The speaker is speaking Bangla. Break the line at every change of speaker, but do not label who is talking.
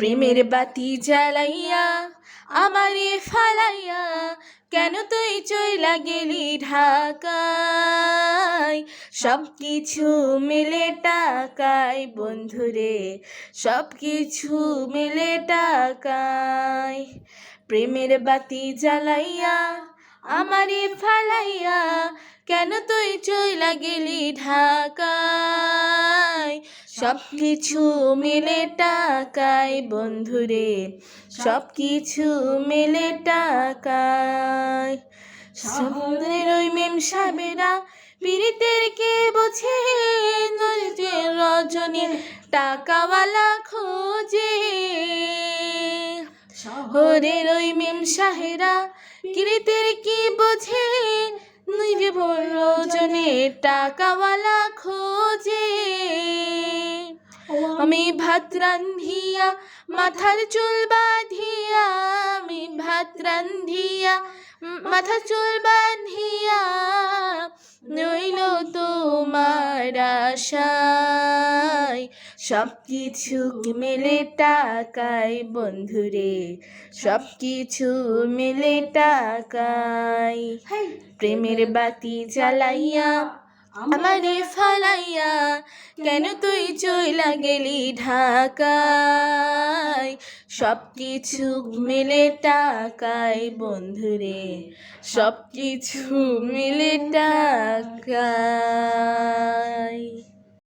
প্রেমের বাতি জ্বালাইয়া, আমারে ফালাইয়া, কেন তুই চইলা গেলি ঢাকায়? সব কিছু মিলে টাকায় বন্ধুরে সব কিছু মিলে টাকায়। প্রেমের বাতি জ্বালাইয়া, আমারে ফালাইয়া, কেন তুই চইলা গেলি ঢাকায়? সব কিছু মিলে টাকায়, বন্ধুরে। সব কিছু মিলে টাকায়। সমুদ্রের ওই মেম সাবেরা পীড়িতের কে বোঝে? নদীতে রজনী টাকাওয়ালা খোঁজে। শহরের ওই মেম সাহেরা কিরিতের কি বোঝে? নিজে রজনে টাকাওয়ালা আমি ভাত রান্ধিয়া মাথার চুল বাঁধিয়া আমি ভাত রান্ধিয়া মাথার চুল বাঁধিয়া নইল তোমার আশায়। সব কিছু মেলে টাকায় বন্ধুরে সব কিছু মেলে টাকায়। প্রেমের বাতি জ্বালাইয়া আমারে ফালাইয়া কেন তুই চইলা গেলি ঢাকায়? সব কিছু মিলে টাকায় বন্ধুরে সব কিছু মিলে টাকায়।